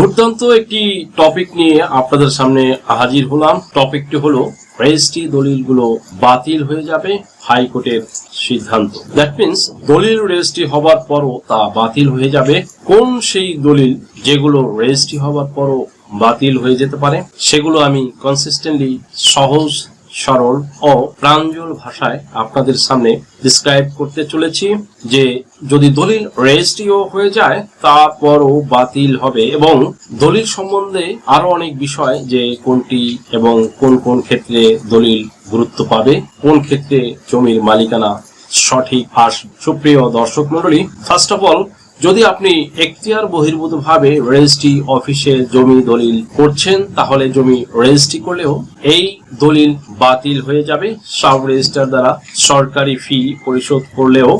দুর্দান্ত একটি টপিক নিয়ে আপনাদের সামনে হাজির হলাম। টপিকটি হলো রেজিস্ট্রি দলিলগুলো বাতিল হয়ে যাবে, হাইকোর্টের সিদ্ধান্ত। দ্যাট মিনস দলিল রেজিস্ট্রি হবার পরও তা বাতিল হয়ে যাবে। কোন সেই দলিল যেগুলো রেজিস্ট্রি হবার পরও বাতিল হয়ে যেতে পারে, সেগুলো আমি কনসিস্টেন্টলি সহজ সরল ও প্রাঞ্জল ভাষায় আপনাদের সামনে ডিসক্রাইব করতে চলেছি যে যদি দলিল রেজিস্ট্রিও হয়ে যায়, তারপরও বাতিল হবে এবং দলিল সম্বন্ধে আরও অনেক বিষয় যে কোনটি এবং কোন কোন ক্ষেত্রে দলিল গুরুত্ব পাবে, কোন ক্ষেত্রে জমির মালিকানা সঠিক আর সুপ্রিয় দর্শক মন্ডলী ফার্স্ট অফ অল যদি আপনি এখতিয়ার বহির্ভূত ভাবে রেজিস্ট্রি অফিসে জমি দলিল করছেন, তাহলে জমি রেজিস্ট্রি করলেও এই দলিল বাতিল হয়ে যাবে। সাব রেজিস্টার দ্বারা সরকারি ফি পরিশোধ করলেও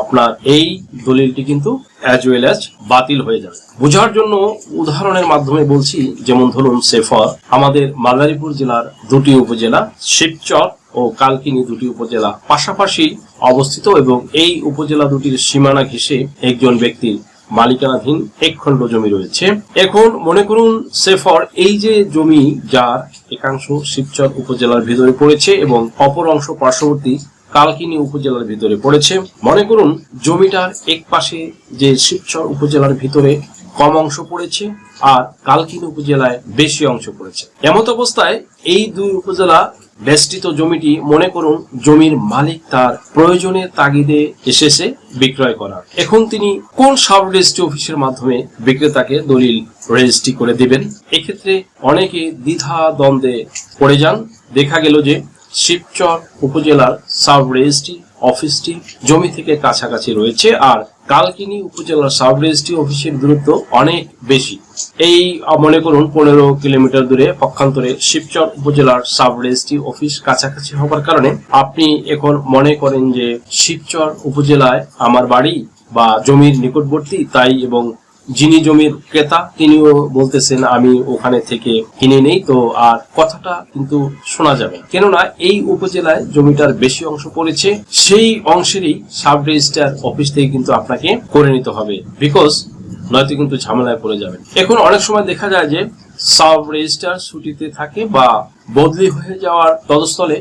আপনার এই দলিলটি কিন্তু অ্যাজ ওয়েল অ্যাজ বাতিল হয়ে যাবে। বোঝার জন্য উদাহরণের মাধ্যমে বলছি, যেমন ধরুন সেফর, আমাদের মালদারিপুর জেলার দুটি উপজেলা, শিবচর ও কালকিনি দুটি উপজেলা পাশাপাশি অবস্থিত এবং এই উপজেলা দুটির সীমানা ঘেঁষে একজন ব্যক্তির মালিকানাধীন এক খণ্ড জমি রয়েছে। এখন মনে করুন, সেফর এই যে জমি যার একাংশ শিবচর উপজেলার ভিতরে পড়েছে এবং অপর অংশ পার্শ্ববর্তী কালকিনি উপজেলার ভিতরে পড়েছে। মনে করুন, জমিটার এক পাশে যে শিবচর উপজেলার ভিতরে কম অংশ পড়েছে আর কালকিনি উপজেলায় বেশি অংশ পড়েছে। এমত অবস্থায় এই দুই উপজেলা বেষ্টিত জমিটি, মনে করুন, জমির মালিক তার প্রয়োজনের তাগিদে এসেছে বিক্রয় করার। এখন তিনি কোন সাব রেজিস্ট্রি অফিসের মাধ্যমে বিক্রেতাকে দলিল রেজিস্ট্রি করে দেবেন? এক্ষেত্রে অনেকে দ্বিধা দ্বন্দ্বে পড়ে যান। দেখা গেল যে শিবচর উপজেলার সাব রেজিস্ট্রি অফিসটি জমি থেকে কাছাকাছি রয়েছে আর কালকিনি উপজেলার সাব রেজিস্ট্রি অফিসের দূরত্ব অনেক বেশি। এই মনে করুন পনেরো কিলোমিটার দূরে পক্ষান্তরে শিবচর উপজেলার সাব রেজিস্ট্রি অফিস কাছাকাছি হবার কারণে আপনি এখন মনে করেন যে শিবচর উপজেলায় আমার বাড়ি বা জমির নিকটবর্তী, তাই এবং যিনি জমির ক্রেতা, তিনিও বলতেছেন, আমি ওখানে থেকে কিনে নেই। তো আর কথাটা কিন্তু শোনা যাবে। কেননা এই উপজেলায় জমিটার বেশি অংশ পড়েছে, সেই অংশেরই সাব রেজিস্ট্রার অফিস থেকে কিন্তু আপনাকে করে নিতে হবে। বিকজ নয়তো কিন্তু ঝামেলায় পড়ে যাবেন। এখন অনেক সময় দেখা যায় যে সাব রেজিস্ট্রার ছুটিতে থাকে বা বদলি হয়ে যাওয়ার তদস্থলে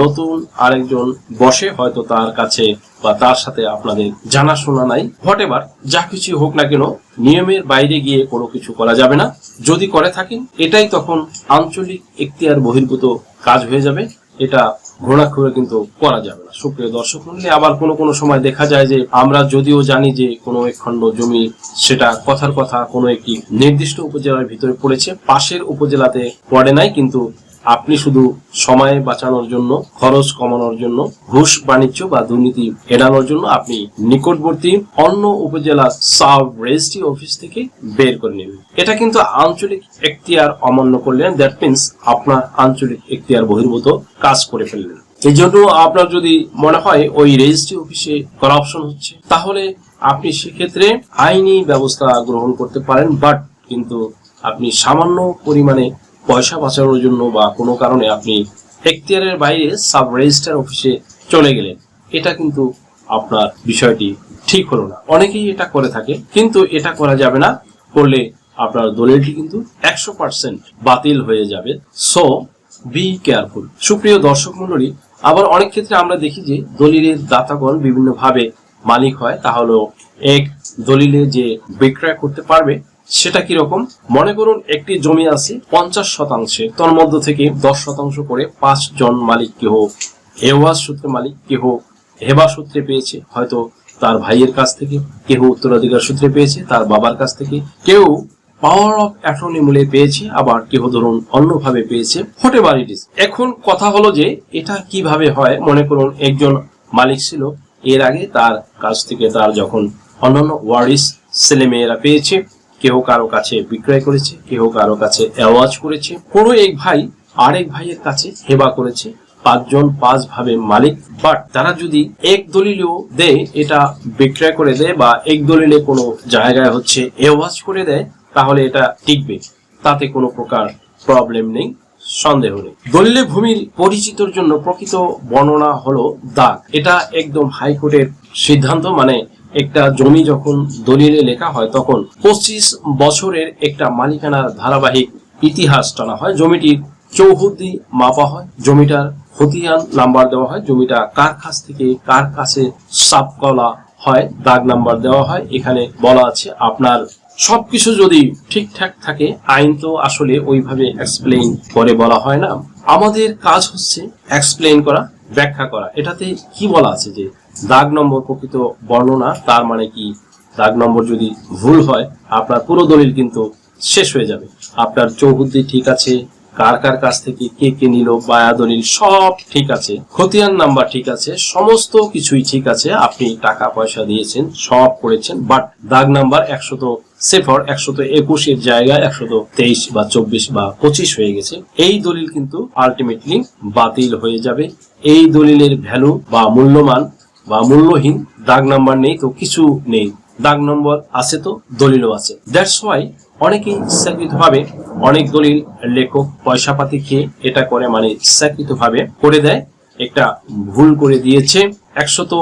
নতুন আরেকজন বসে, হয়তো তার কাছে বা তার সাথে আপনাদের জানাশোনা নাই। হোয়াট এভার যা কিছু হোক না কেন, নিয়মের বাইরে গিয়ে কোনো কিছু করা যাবে না। যদি করে থাকেন, এটাই তখন আঞ্চলিক এখতিয়ার বহির্ভূত কাজ হয়ে যাবে। এটা ঘোরাঘুরে কিন্তু করা যাবে না। সুপ্রিয় দর্শক মন্ডলী, আবার কোনো কোনো সময় দেখা যায় যে আমরা যদিও জানি যে কোনো এক খণ্ড জমি সেটা কথার কথা কোনো একটি নির্দিষ্ট উপজেলার ভিতরে পড়েছে, পাশের উপজেলাতে পড়ে নাই, কিন্তু আপনি শুধু সময় বাঁচানোর জন্য, খরচ কমানোর জন্য, ঘুষ, বাণিজ্য বা দুর্নীতি এড়ানোর জন্য আপনি নিকটবর্তী অন্য উপজেলা সাব রেজিস্ট্রি অফিস থেকে বের করে নেবেন। এটা কিন্তু আঞ্চলিক এখতিয়ার অমান্য করলেন। দ্যাট মিনস আপনার আঞ্চলিক এখতিয়ার বহির্ভূত কাজ করে ফেললেন। এই জন্য আপনার যদি মনে হয় ওই রেজিস্ট্রি অফিসে করাপশন হচ্ছে, তাহলে আপনি সেক্ষেত্রে আইনি ব্যবস্থা গ্রহণ করতে পারেন বাট কিন্তু আপনি সামান্য পরিমাণে পয়সা বাঁচানোর জন্য বা কোনো কারণে আপনি এখতিয়ারের বাইরে সাব রেজিস্টার অফিসে চলে গেলেন, এটা কিন্তু আপনার বিষয়টি ঠিক হলো না। অনেকেই এটা করে থাকে, কিন্তু এটা করা যাবে না, করলে আপনার দলিলটি কিন্তু একশো পার্সেন্ট বাতিল হয়ে যাবে। সো বি কেয়ারফুল সুপ্রিয় দর্শক মন্ডলী আবার অনেক ক্ষেত্রে আমরা দেখি যে দলিলের দাতাগণ বিভিন্নভাবে মালিক হয়, তা হলো এক দলিলে যে বিক্রয় করতে পারবে সেটা কি রকম মনে করুন একটি জমি আছে পঞ্চাশ শতাংশে, তোর মধ্য থেকে দশ শতাংশ করে পাঁচ জন মালিক কেহ হেওয়াজ সূত্রে মালিক কেহ, হেবা সূত্রে পেয়েছে, হয়তো তার ভাইয়ের কাছ থেকে, কেহ উত্তরাধিকার সূত্রে পেয়েছে, তার বাবার কাছ থেকে, কেউ পাওয়ার অফ অ্যাটর্নি মূলে পেয়েছে, আবার কেহ ধরুন অন্যভাবে পেয়েছে ইট ইজ। এখন কথা হলো যে, এটা কীভাবে হয়? মনে করুন একজন মালিক ছিল, এর আগে তার কাছ থেকে তার যখন অন্যান্য ওয়ারিস ছেলে মেয়েরা পেয়েছে কেউ কারও কাছে বিক্রয় করেছে কেউ কারও কাছে অ্যাওয়াজ করেছে, কোনো এক ভাই আরেক ভাইয়ের কাছে হেবা করেছে, পাঁচজন পাঁচ ভাবে মালিক। বাট তারা যদি এক দলিলেও দেয়, এটা বিক্রয় করে দেয় বা এক দলিলে কোনো জায়গায় হচ্ছে এওয়াজ করে দেয়, তাহলে এটা টিকবে। তাতে কোনো প্রকার প্রবলেম নেই, সন্দেহ নেই। দলিলে ভূমির পরিচিতর জন্য প্রকৃত বর্ণনা হলো দাগ। এটা একদম হাইকোর্টের সিদ্ধান্ত মানে একটা জমি যখন দলিলে লেখা হয়, তখন পঁচিশ বছরের একটা মালিকানার ধারাবাহিক ইতিহাস টানা হয়। জমিটির চৌহদ্দি মাপা হয়, জমিটার খতিয়ান নাম্বার দেওয়া হয়, জমিটা কার কাছ থেকে কার কাছে সাপ করা হয়, দাগ নাম্বার দেওয়া হয়। এখানে বলা আছে, আপনার সবকিছু যদি ঠিকঠাক থাকে, আইন তো আসলে ওইভাবে এক্সপ্লেইন করে বলা হয় না। আমাদের কাজ হচ্ছে এক্সপ্লেইন করা, ব্যাখ্যা করা। এটাতে কি বলা আছে যে দাগ নম্বর প্রকৃত বর্ণনা, তার মানে কি? দাগ নম্বর যদি ভুল হয়, আপনার পুরো দলিল কিন্তু শেষ হয়ে যাবে। আপনার চৌহদ্দি ঠিক আছে, কার কার কাছ থেকে কে কে নিল, বায়া দলিল সব ঠিক আছে, খতিয়ান নাম্বার ঠিক আছে, সমস্ত কিছুই ঠিক আছে, আপনি টাকা পয়সা দিয়েছেন, সব করেছেন, বাট দাগ নাম্বার একশত সেফর, একশত একুশের জায়গায় একশত তেইশ বা চব্বিশ বা পঁচিশ হয়ে গেছে। এই দলিল কিন্তু আলটিমেটলি বাতিল হয়ে যাবে। এই দলিলের ভ্যালু বা মূল্যমান বা মূল্যহীন, দাগ নাম্বার নেই তো কিছু নেই। দাগ নম্বর আছে তো, দলিলও আছে। দ্যাটস ওয়াই অনেকেই ইচ্ছাকৃত ভাবে অনেক দলিল লেখক পয়সা পাতি খেয়ে এটা করে মানে ইচ্ছাকৃত ভাবে করে দেয়। একটা ভুল করে দিয়েছে একশত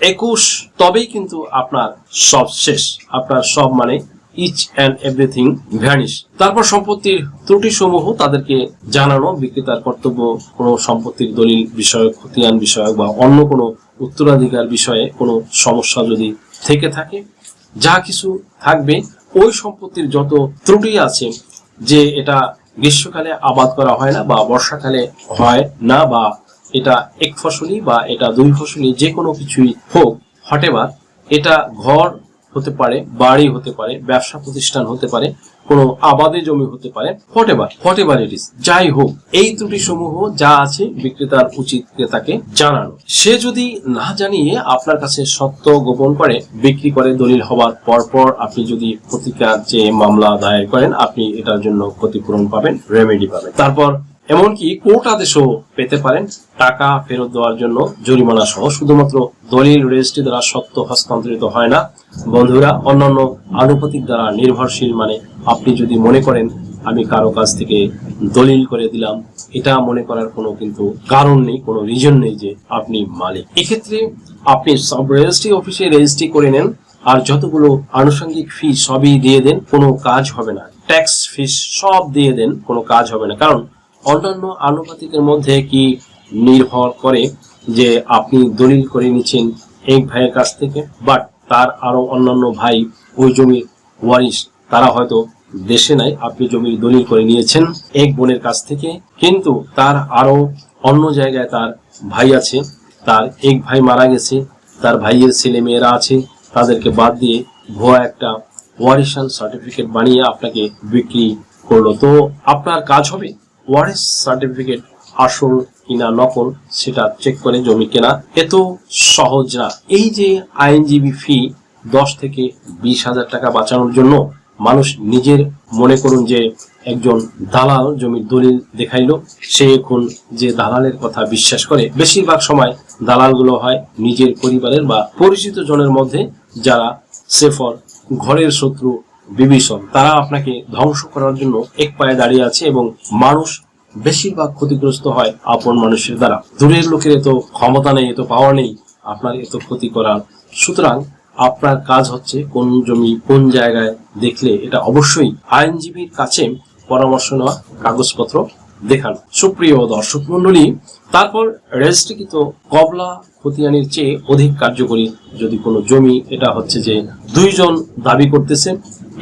একুশ, তবেই কিন্তু আপনার সব শেষ। আপনার সব মানে ইচ অ্যান্ড এভরিথিং ভ্যানিশ তারপর সম্পত্তির ত্রুটি সমূহ তাদেরকে জানানো, বিক্রেতার কর্তব্য, কোনো সম্পত্তির দলিল বিষয়ক, খতিয়ান বিষয়ক বা অন্য কোনো উত্তরাধিকার বিষয়ে কোনো সমস্যা যদি থেকে থাকে, যা কিছু থাকবে, ওই সম্পত্তির যত ত্রুটি আছে, যে এটা গ্রীষ্মকালে আবাদ করা হয় না বা বর্ষাকালে হয় না বা এটা এক ফসলি বা এটা দুই ফসলি যে কোনো কিছুই হোক হটেবার এটা ঘর হতে পারে, বাড়ি হতে পারে, ব্যবসা প্রতিষ্ঠান হতে পারে কোনো আবাদে জমি হতে পারে হটেবার হটেবার ইট ইস যাই হোক, এই ত্রুটি সমূহ যা আছে বিক্রেতার উচিত ক্রেতাকে জানানো। সে যদি না জানিয়ে আপনার কাছে সত্য গোপন করে বিক্রি করে দলিল হওয়ার পরপর আপনি যদি প্রতিকার যে মামলা দায়ের করেন, আপনি এটার জন্য ক্ষতিপূরণ পাবেন রেমেডি পাবেন। তারপর এমনকি কোর্ট আদেশও পেতে পারেন, টাকা ফেরত দেওয়ার জন্য জরিমানা সহ। শুধুমাত্র দলিল রেজিস্ট্রি দ্বারা সত্য হস্তান্তরিত হয় না। বন্ধুরা, অন্যান্য আনুপাতিক দ্বারা নির্ভরশীল মানে আপনি যদি মনে করেন আমি কারও কাছ থেকে দলিল করে দিলাম, এটা মনে করার কোনো কিন্তু কারণ নেই, কোনো রিজন নেই যে আপনি মালিক। এক্ষেত্রে আপনি সব রেজিস্ট্রি অফিসে রেজিস্ট্রি করে নেন, আর যতগুলো আনুষঙ্গিক ফি সবই দিয়ে দেন, কোনো কাজ হবে না। ট্যাক্স ফিস সব দিয়ে দেন, কোনো কাজ হবে না। কারণ অন্যান্য আনুপাতিকের মধ্যে কি নির্ভর করে যে আপনি দলিল করে নিচ্ছেন এক ভাইয়ের কাছ থেকে বাট তার আরও অন্যান্য ভাই ওই জমির ওয়ারিশ তারা হয়তো দেশে নাই, আপনি জমির দলিল করে নিয়েছেন, এক বোনের কাছ থেকে। কিন্তু তার আরও অন্য জায়গায় তার ভাই আছে, তার এক ভাই মারা গেছে, তার ভাইয়ের ছেলে মেয়েরা আছে, তাদেরকে বাদ দিয়ে ভুয়া একটা ওয়ারিশান সার্টিফিকেট বানিয়ে আপনাকে বিক্রি করল। তো আপনার কাজ হবে ওয়ারিশ সার্টিফিকেট আসল কিনা নকল সেটা চেক করে জমি কেনা। এত সহজ না। এই যে আইনজীবী ফি দশ থেকে বিশ হাজার টাকা বাঁচানোর জন্য মানুষ নিজের মনে করুন যে একজন দালাল জমির দলিল দেখাইলো, সে এখন যে দালালের কথা বিশ্বাস করে, বেশিরভাগ সময় দালালগুলো হয় নিজের পরিবারের বা পরিচিত জনের মধ্যে যারা সেফর, ঘরের শত্রু, বিভীষণ, তারা আপনাকে ধ্বংস করার জন্য এক পায়ে দাঁড়িয়ে আছে এবং মানুষ বেশিরভাগ ক্ষতিগ্রস্ত হয় আপন মানুষের দ্বারা। দূরের লোকের এত ক্ষমতা নেই, এত পাওয়ার নেই, আপনার এত ক্ষতি করার। সুতরাং আপনার কাজ হচ্ছে কোন জমি কোন জায়গায় দেখলে এটা অবশ্যই আইনজীবীর কাছে পরামর্শ নেওয়া, কাগজপত্র দেখান। সুপ্রিয় দর্শক মন্ডলী তারপর রেজিস্ট্রিকৃত কবলা খতিয়ানির চেয়ে অধিক কার্যকরী যদি কোনো জমি, এটা হচ্ছে যে দুইজন দাবি করতেছে,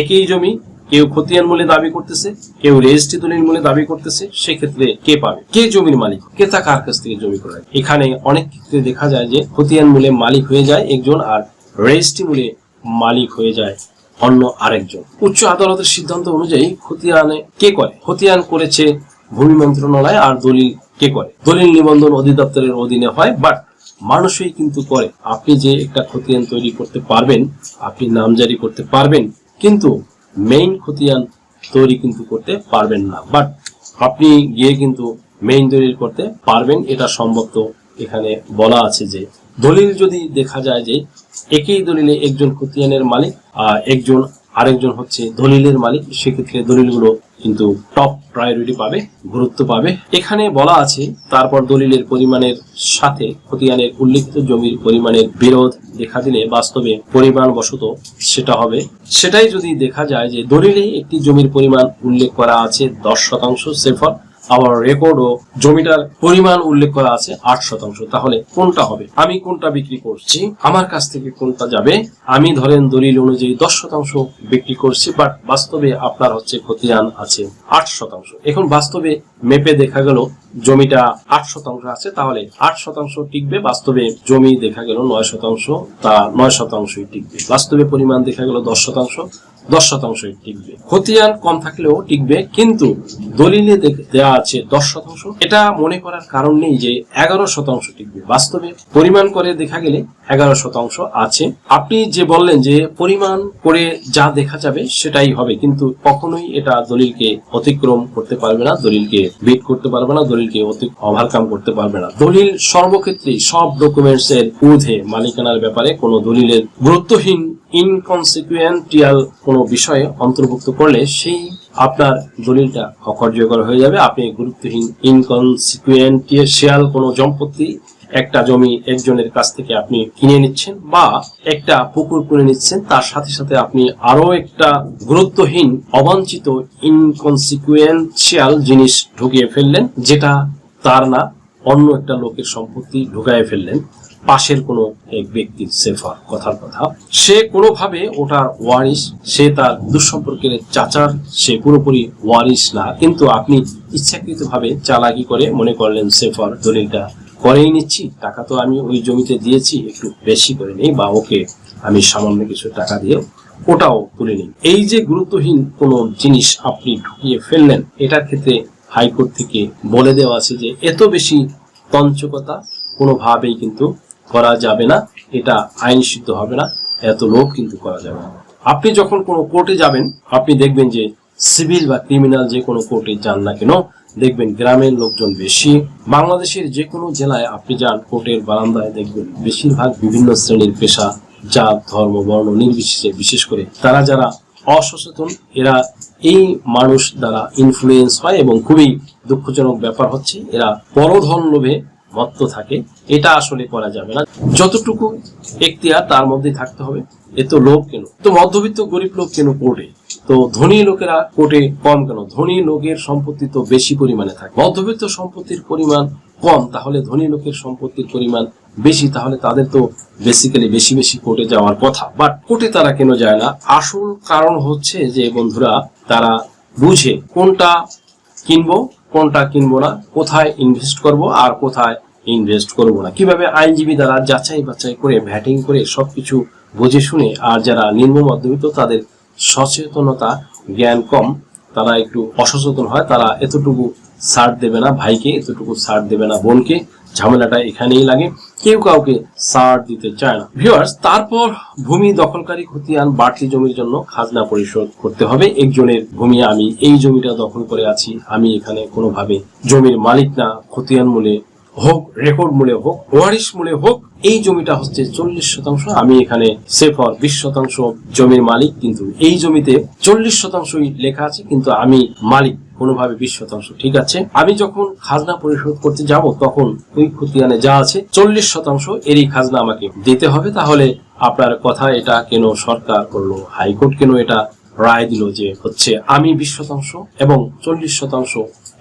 একই জমি কেউ খতিয়ান মূলে দাবি করতেছে, কেউ রেজিস্ট্রি দলিল মূল্যে দাবি করতেছে, সেক্ষেত্রে কে পাবে? কে জমির মালিক? কে তা কার কাছ থেকে জমি করে এখানে অনেক ক্ষেত্রে দেখা যায় যে খতিয়ান মূল্যে মালিক হয়ে যায় একজন আর রেজিস্ট্রি মূল্যে মালিক হয়ে যায় অন্য আরেকজন। উচ্চ আদালতের সিদ্ধান্ত অনুযায়ী খতিয়ানে কে করে? খতিয়ান করেছে ভূমি মন্ত্রণালয় আর দলিল কে করে? দলিল নিবন্ধন অধিদপ্তরের অধীনে হয় বাট মানুষই কিন্তু করে। আপনি যে একটা খতিয়ান তৈরি করতে পারবেন, আপনি নামজারি করতে পারবেন, কিন্তু মেইন খতিয়ান তৈরি কিন্তু করতে পারবেন না। বাট আপনি গিয়ে কিন্তু মেইন দলিল করতে পারবেন, এটা সম্ভব তো এখানে বলা আছে যে, দলিল যদি দেখা যায় যে একই দলিলে একজন খতিয়ানের মালিক, আর একজন, আরেকজন হচ্ছে দলিলের মালিক। সেক্ষেত্রে দলিলগুলো কিন্তু টপ প্রায়োরিটি পাবে, গুরুত্ব পাবে। এখানে বলা আছে, তারপর দলিলের পরিমাণের সাথে খতিয়ানের উল্লিখিত জমির পরিমাণের বিরোধ দেখা দিলে বাস্তবে পরিমাণ বশত সেটা হবে। সেটাই যদি দেখা যায় যে দলিলে একটি জমির পরিমাণ উল্লেখ করা আছে দশ শতাংশ সেফর আবার রেকর্ড ও জমিটার পরিমাণ উল্লেখ করা আছে আট শতাংশ। তাহলে কোনটা হবে? আমি কোনটা বিক্রি করছি? আমার কাছ থেকে কোনটা যাবে? আমি ধরেন দলিল অনুযায়ী দশ শতাংশ বিক্রি করছি বাট বাস্তবে আপনার হচ্ছে ক্ষতিয়ান আছে আট শতাংশ। এখন বাস্তবে মেপে দেখা গেল জমিটা আট শতাংশ আছে, তাহলে আট শতাংশ টিকবে, বাস্তবে জমি দেখা গেল নয় শতাংশ, তা নয় শতাংশই টিকবে। বাস্তবে পরিমাণ দেখা গেল দশ শতাংশ, দশ শতাংশই টিকবে। খতিয়ান কম থাকলেও টিকবে, কিন্তু দলিলে দেওয়া আছে দশ শতাংশ। এটা মনে করার কারণ নেই যে এগারো শতাংশ টিকবে। বাস্তবে পরিমাণ করে দেখা গেলে এগারো শতাংশ আছে। আপনি যে বললেন যে পরিমাণ করে যা দেখা যাবে সেটাই হবে, কিন্তু কখনোই এটা দলিলকে অতিক্রম করতে পারবে না, দলিলকে বিট করতে পারবে না, দলিলকে ওভারকাম করতে পারবে না। দলিল সর্বক্ষেত্রে সব ডকুমেন্টস এর ঊর্ধ্বে মালিকানার ব্যাপারে কোনো দলিলের গুরুত্বহীন ইনকনসিকুয়েন্টিয়াল কোনো বিষয়ে অন্তর্ভুক্ত করলে সেই আপনার দলিলটা অকার্যকর হয়ে যাবে। আপনি গুরুত্বহীন ইনকনসিকুয়েন্টিয়াল কোনো সম্পত্তি একটা জমি একজনের কাছ থেকে আপনি কিনে নিচ্ছেন বা একটা পুকুর করে নিচ্ছেন, তার সাথে সাথে আপনি আরও একটা গুরুত্বহীন, অবাঞ্ছিত ইনকনসিকুয়েন্সিয়াল জিনিস ঢুকিয়ে ফেললেন, যেটা তার না, অন্য একটা লোকের সম্পত্তি ঢুকায় ফেললেন। পাশের কোনো এক ব্যক্তির সেফার কথার কথা। সে কোনোভাবে ওটার ওয়ারিস সে তার দুঃসম্পর্কের চাচার, সে পুরোপুরি ওয়ারিস না। কিন্তু আপনি ইচ্ছাকৃতভাবে চালাকি করে মনে করলেন সেফার দলিলটা করেই নিচ্ছি। টাকা তো আমি ওই জমিতে দিয়েছি, একটু বেশি করে নেই বা ওকে আমি সামান্য কিছু টাকা দিয়ে ওটাও তুলে নিই। এই যে গুরুত্বহীন কোনো জিনিস আপনি ঢুকিয়ে ফেললেন, এটার ক্ষেত্রে হাইকোর্ট থেকে বলে দেওয়া আছে যে এত বেশি তঞ্চকতা কোনোভাবেই কিন্তু করা যাবে না, এটা আইন সিদ্ধ হবে না, এত লোভ কিন্তু করা যাবে না। আপনি যখন কোনো কোর্টে যাবেন, আপনি দেখবেন যে সিভিল বা ক্রিমিনাল যে কোনো কোর্টে যান না কেন, দেখবেন গ্রামের লোকজন বেশি। বাংলাদেশের যে কোনো জেলায় আপনি যান, কোর্টের বারান্দায় দেখবেন বেশিরভাগ বিভিন্ন শ্রেণির পেশা, জাত, ধর্ম, বর্ণ নির্বিশেষে বিশেষ করে তারা যারা অসচেতন, এরা এই মানুষ দ্বারা ইনফ্লুয়েন্স হয় এবং খুবই দুঃখজনক ব্যাপার হচ্ছে এরা পরধন লোভে মত্ত থাকে। এটা আসলে করা যাবে না। যতটুকু এখতিয়ার তার মধ্যে থাকতে হবে। এত লোভ কেন? তো মধ্যবিত্ত গরিব লোক কেন কোর্টে? তো ধনী লোকেরা কোর্টে কম কেন? ধনী লোকের সম্পত্তি তো বেশি পরিমাণে থাকে। মধ্যবিত্ত সম্পত্তির পরিমাণ কম, তাহলে ধনী লোকের সম্পত্তির পরিমাণ বেশি, তাহলে তাদের তো বেসিক্যালি বেশি বেশি কোর্টে যাওয়ার কথা। বাট কোর্টে তারা কেন যায় না? আসল কারণ হচ্ছে যে, বন্ধুরা, তারা বুঝে কোনটা কিনবো কোনটা কিনবো না, কোথায় ইনভেস্ট করব আর কোথায় ইনভেস্ট করব না। কীভাবে আইনজীবী দ্বারা যাচাই বাছাই করে ভ্যাটিং করে সবকিছু বুঝে শুনে, আর যারা নিম্ন মধ্যবিত্ত, তাদের সচেতনতা জ্ঞান কম, তারা একটু অসচেতন হয়, তারা এতটুকু ছাড় দেবে না ভাইকে, এতটুকু ছাড় দেবে না বোনকে, ঝামেলাটা এখানেই লাগে। কেউ কাউকে ছাড় দিতে চায় না। ভিউয়ার্স তারপর ভূমি দখলকারী খতিয়ান বাড়তি জমির জন্য খাজনা পরিশোধ করতে হবে। একজনের ভূমি, আমি এই জমিটা দখল করে আছি, আমি এখানে কোনোভাবে জমির মালিক না, খতিয়ান মূলে হোক রেকর্ড মূলে হোক, ওয়ারিশ মূলে হোক, এই জমিটা হচ্ছে চল্লিশ শতাংশ। আমি এখানে সেফর বিশ শতাংশ জমির মালিক, কিন্তু এই জমিতে চল্লিশ শতাংশই লেখা আছে, কিন্তু আমি মালিক, কোনোভাবে বিশ শতাংশ, ঠিক আছে? আমি যখন খাজনা পরিশোধ করতে যাব, তখন ওই খতিয়ানে যা আছে, চল্লিশ শতাংশ এরই খাজনা আমাকে দিতে হবে। তাহলে আপনার কথা এটা কেন সরকার করল? হাইকোর্ট কেন এটা রায় দিল যে হচ্ছে আমি বিশ শতাংশ এবং চল্লিশ শতাংশ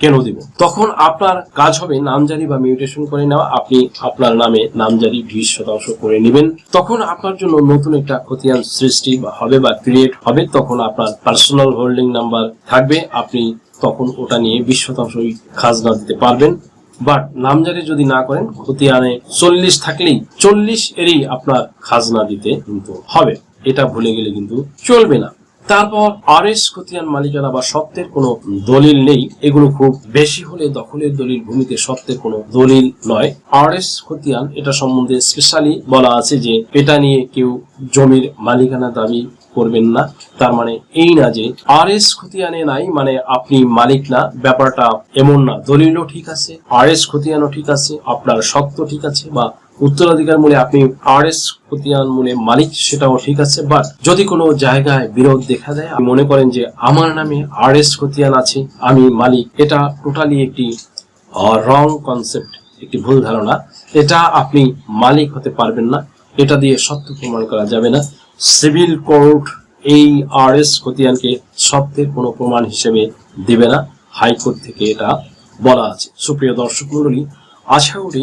কেন দিব? তখন আপনার কাজ হবে নামজারি বা মিউটেশন করে নেওয়া। আপনি আপনার নামে নামজারি বিশ শতাংশ করে নেবেন। তখন আপনার জন্য নতুন একটা খতিয়ান সৃষ্টি হবে বা ক্রিয়েট হবে। তখন আপনার পার্সোনাল হোল্ডিং নাম্বার থাকবে। আপনি তখন ওটা নিয়ে বিশ শতাংশই খাজনা দিতে পারবেন। বাট নামজারি যদি না করেন খতিয়ানে চল্লিশ থাকলেই চল্লিশ এরই আপনার খাজনা দিতে কিন্তু হবে। এটা ভুলে গেলে কিন্তু চলবে না। তারপর আরএস খতিয়ান মালিকানা বা সত্ত্বের কোনো দলিল নেই। এগুলো খুব বেশি হলে দখলের দলিল ভূমিতে সত্ত্বের কোনো দলিল নয়। আর এস খতিয়ান এটা সম্বন্ধে স্পেশালি বলা আছে যে এটা নিয়ে কেউ জমির মালিকানা দাবি করবেন না। তার মানে এই না যে আর এস খতিয়ানে নাই মানে আপনি মালিক না। ব্যাপারটা এমন না। দলিলও ঠিক আছে আর এস খতিয়ানও ঠিক আছে, আপনার সত্য ঠিক আছে বা উত্তরাধিকার মূলে আপনি আর এস খতিয়ান মূলে মালিক সেটাও ঠিক আছে বাট যদি কোনো জায়গায় বিরোধ দেখা দেয় মনে করেন যে আমার নামে আর এস খতিয়ান আছে, আমি মালিক, এটা টোটালি একটি রং কনসেপ্ট একটি ভুল ধারণা। এটা আপনি মালিক হতে পারবেন না, এটা দিয়ে সত্য প্রমাণ করা যাবে না। সিভিল কোর্ট এই আর এস খতিয়ানকে সত্যের কোনো প্রমাণ হিসেবে দেবে না। হাইকোর্ট থেকে এটা বলা আছে। সুপ্রিয় দর্শক মন্ডলী আশা করি